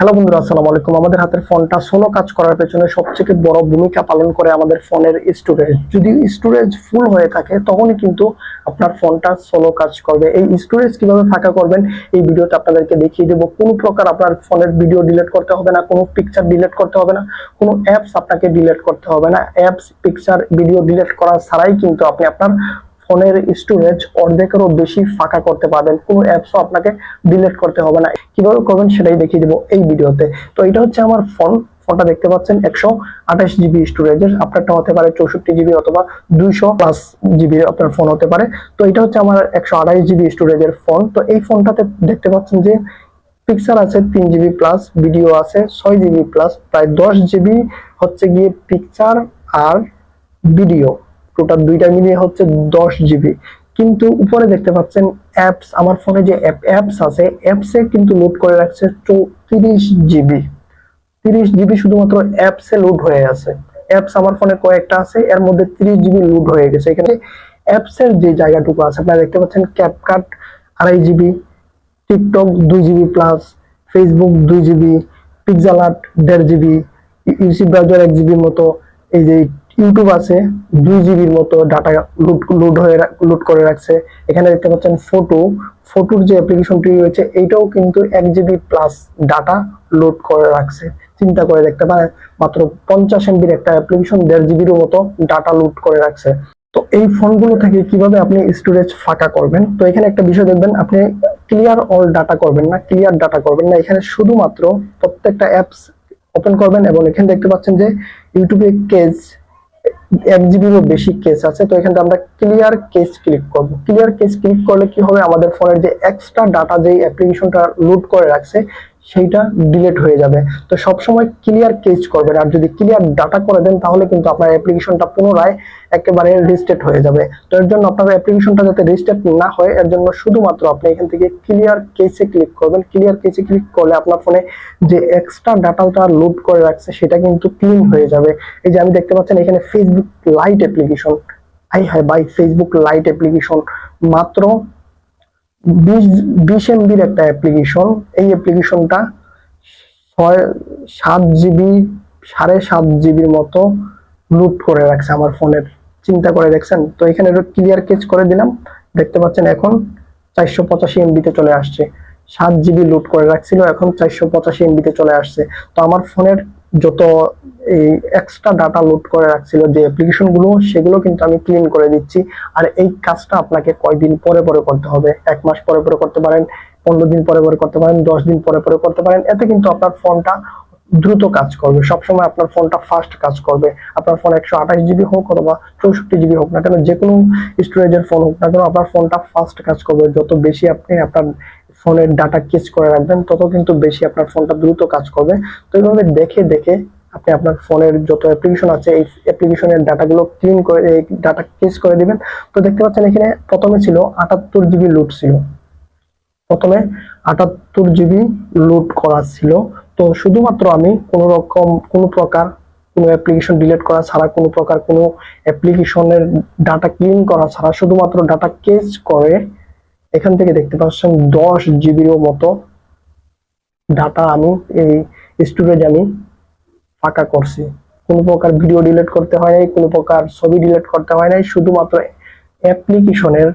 Hello বন্ধুরা, আসসালামু আলাইকুম। আমাদের হাতের ফোনটা সোলো কাজ করার পেছনে সবথেকে বড় ভূমিকা পালন করে আমাদের ফোনের স্টোরেজ যদি স্টোরেজ ফুল হয়ে থাকে, তখনই কিন্তু আপনার ফোনটা সোলো কাজ করবে। এই স্টোরেজ কীভাবে ফাঁকা করবেন, এই ভিডিওতে আপনাদেরকে দেখিয়ে দেবো। কোনো প্রকার আপনার ফোনের ভিডিও ডিলিট করতে হবে না, কোনো পিকচার ডিলিট করতে হবে না, কোনো অ্যাপস আপনাকে ডিলিট করতে হবে না। অ্যাপস পিকচার ভিডিও ডিলিট করা ছাড়াই কিন্তু আপনি আপনার ফোনের স্টোরেজ অর্ধেকেরও বেশি ফাঁকা করতে পারবেন। কোনো অ্যাপসও আপনাকে ডিলিট করতে হবে না। কীভাবে করবেন সেটাই দেখিয়ে দেবো এই ভিডিওতে। তো এটা হচ্ছে আমার ফোন ফোনটা দেখতে পাচ্ছেন, একশো আঠাশ জিবি স্টোরেজের আপনারটা হতে পারে চৌষট্টি জিবি অথবা দুইশো প্লাস জিবি আপনার ফোন হতে পারে। তো এটা হচ্ছে আমার একশো আঠাশ জিবি স্টোরেজের ফোন তো এই ফোনটাতে দেখতে পাচ্ছেন যে পিকচার আছে তিন জিবি প্লাস ভিডিও আছে ছয় জিবি প্লাস প্রায় দশ জিবি হচ্ছে গিয়ে পিকচার আর ভিডিও টোটাল দুইটা মিলিয়ে হচ্ছে দশ জিবি কিন্তু উপরে দেখতে পাচ্ছেন অ্যাপস আমার ফোনে যে অ্যাপস আছে অ্যাপসে কিন্তু লোড করে রাখছে চৌত্রিশ জিবি তিরিশ জিবি শুধুমাত্র অ্যাপসে লোড হয়ে আছে। অ্যাপস আমার ফোনে কয়েকটা আছে, এর মধ্যে তিরিশ জিবি লোড হয়ে গেছে। এখানে অ্যাপসের যে জায়গাটুকু আছে, আপনারা দেখতে পাচ্ছেন ক্যাপকাট আড়াই জিবি টিকটক দুই জিবি প্লাস ফেসবুক দুই জিবি পিক্সেল আর্ট দেড় জিবি ইউসি ব্রাউজার এক জিবির মতো, এই যে ইউটিউব আছে, দুই জিবির মতো ডাটা লোড লোড হয়ে লোড করে রাখছে। এখানে দেখতে পাচ্ছেন ফটো ফটোর যে অ্যাপ্লিকেশনটি রয়েছে, এইটাও কিন্তু এক জিবি প্লাস ডাটা লোড করে রাখছে। চিন্তা করে দেখতে পারেন, মাত্র পঞ্চাশ এমবির একটা অ্যাপ্লিকেশন দেড় জিবির মতো ডাটা লোড করে রাখছে। তো এই ফোনগুলো থেকে কীভাবে আপনি স্টোরেজ ফাঁকা করবেন? তো এখানে একটা বিষয় দেখবেন, আপনি ক্লিয়ার অল ডাটা করবেন না ক্লিয়ার ডাটা করবেন না। এখানে শুধুমাত্র প্রত্যেকটা অ্যাপস ওপেন করবেন এবং এখানে দেখতে পাচ্ছেন যে ইউটিউবে কেজ এক জিবিরও বেশি কেস আছে, তো এখানে আমরা ক্লিয়ার কেস ক্লিক করব। ক্লিয়ার কেস ক্লিক করলে কি হবে? আমাদের ফোনের যে এক্সট্রা ডাটা যেই অ্যাপ্লিকেশনটা লোড করে রাখছে সেইটা ডিলিট হয়ে যাবে। তো সবসময় ক্লিয়ার কেস করবেন। আর যদি ক্লিয়ার ডাটা করে দেন, তাহলে কিন্তু আপনার অ্যাপ্লিকেশনটা পুনরায় একেবারে রিস্টেট হয়ে যাবে। তো এর জন্য আপনার অ্যাপ্লিকেশনটা যাতে রিস্টেট না হয়, এর জন্য শুধুমাত্র আপনি এখান থেকে ক্লিয়ার কেসে ক্লিক করবেন। ক্লিয়ার কেসে ক্লিক করলে আপনার ফোনে যে এক্সট্রা ডাটাটা লোড করে রাখছে, সেটা কিন্তু ক্লিন হয়ে যাবে। এই যে আমি দেখতে পাচ্ছেন, এখানে ফেসবুক লাইট অ্যাপ্লিকেশন আই হাই বাই ফেসবুক লাইট অ্যাপ্লিকেশন মাত্র বিশ বিশ এমবির একটা অ্যাপ্লিকেশন এই অ্যাপ্লিকেশনটা ছয়, সাত জিবি সাড়ে সাত জিবির মতো লুট করে রাখছে আমার ফোনের চিন্তা করে দেখছেন? তো এখানে ক্লিয়ার কেচ করে দিলাম। দেখতে পাচ্ছেন এখন চারশো পঁচাশি এমবিতে চলে আসছে। সাত জিবি লুট করে রাখছিল, এখন চারশো পঁচাশি এমবিতে চলে আসছে। তো আমার ফোনের যত এই এক্সট্রা ডাটা লোড করে রাখছিল যে অ্যাপ্লিকেশনগুলো, সেগুলো কিন্তু আমি ক্লিন করে দিচ্ছি। আর এই কাজটা আপনাকে কয়দিন পরে পরে করতে হবে? এক মাস পরে পরে করতে পারেন, পনেরো দিন পরে পরে করতে পারেন, দশ দিন পরে পরে করতে পারেন। এতে কিন্তু আপনার ফোনটা দ্রুত কাজ করবে। সবসময় আপনার ফোনটা ফাস্ট কাজ করবে। আপনার ফোন একশো আঠাশ জিবি হোক অথবা চৌষট্টি জিবি হোক না কেন, যে কোনো স্টোরেজের ফোন হোক না কেন, আপনার ফোনটা ফাস্ট কাজ করবে। যত বেশি আপনি আপনার ফোনের ডাটা কেচ করে রাখবেন, তত কিন্তু বেশি আপনার ফোনটা দ্রুত কাজ করবে। তো এইভাবে দেখে দেখে আপনি আপনার ফোনের যত অ্যাপ্লিকেশন আছে, এই অ্যাপ্লিকেশনের ডাটাগুলো ক্লিন করে ডাটা কেস করে দিবেন। তো দেখতে পাচ্ছেন এখানে প্রথমে ছিল আটাত্তর জিবি লুট ছিল। প্রথমে আটাত্তর জিবি লোড করা ছিল। তো শুধুমাত্র আমি কোনো রকম, কোনো প্রকার কোনো অ্যাপ্লিকেশন ডিলিট করা ছাড়া, কোনো প্রকার কোনো অ্যাপ্লিকেশনের ডাটা ক্লিন করা ছাড়া, শুধুমাত্র ডাটা কেস করে এখান থেকে দেখতে পাচ্ছেন দশ জিবিরও মতো ডাটা আমি এই স্টোরেজ আমি ফাঁকা করছি। কোনো প্রকার ভিডিও ডিলিট করতে হয় নাই, কোনো প্রকার ছবি ডিলিট করতে হয় নাই, শুধুমাত্র অ্যাপ্লিকেশনের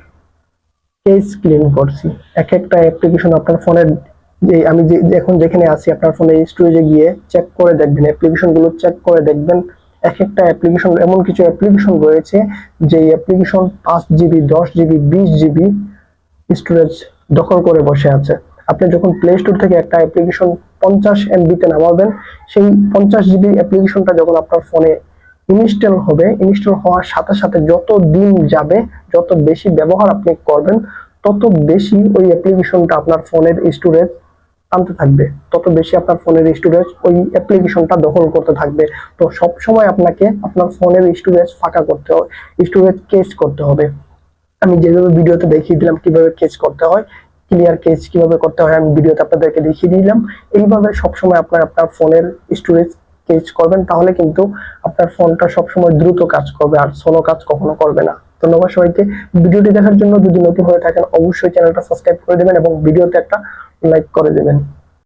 কেস ক্লিন করছি। এক একটা অ্যাপ্লিকেশন আপনার ফোনের যে, আমি যে, এখন যেখানে আছি, আপনার ফোনে স্টোরেজে গিয়ে চেক করে দেখবেন অ্যাপ্লিকেশনগুলো চেক করে দেখবেন। এক একটা অ্যাপ্লিকেশন এমন কিছু অ্যাপ্লিকেশন রয়েছে যে অ্যাপ্লিকেশন পাঁচ জিবি দশ জিবি বিশ জিবি স্টোরেজ দখল করে বসে আছে। আপনি যখন প্লে স্টোর থেকে একটা অ্যাপ্লিকেশন পঞ্চাশ এমবিতে নামাবেন। সেই পঞ্চাশ জিবি অ্যাপ্লিকেশনটা যখন আপনার ফোনে ইনস্টল হবে ইনস্টল হওয়ার সাথে সাথে যত দিন যাবে, যত বেশি ব্যবহার আপনি করবেন, তত বেশি ওই অ্যাপ্লিকেশনটা আপনার ফোনের স্টোরেজ টানতে থাকবে। তত বেশি আপনার ফোনের স্টোরেজ ওই অ্যাপ্লিকেশনটা দখল করতে থাকবে। তো সব সময় আপনাকে আপনার ফোনের স্টোরেজ ফাঁকা করতে হবে স্টোরেজ কেস করতে হবে। আমি যেভাবে ভিডিওতে দেখিয়ে দিলাম কীভাবে কেস করতে হয় ক্লিয়ার কেস কীভাবে করতে হয় আমি ভিডিওতে আপনাদেরকে দেখিয়ে দিলাম। এইভাবে সবসময় আপনার আপনার ফোনের স্টোরেজ কেস করবেন, তাহলে কিন্তু আপনার ফোনটা সবসময় দ্রুত কাজ করবে আর সোলো কাজ কখনো করবে না। ধন্যবাদ সবাইকে। ভিডিওটি দেখার জন্য যদি নতুন হয়ে থাকেন, অবশ্যই চ্যানেলটা সাবস্ক্রাইব করে দেবেন এবং ভিডিওতে একটা লাইক করে দেবেন।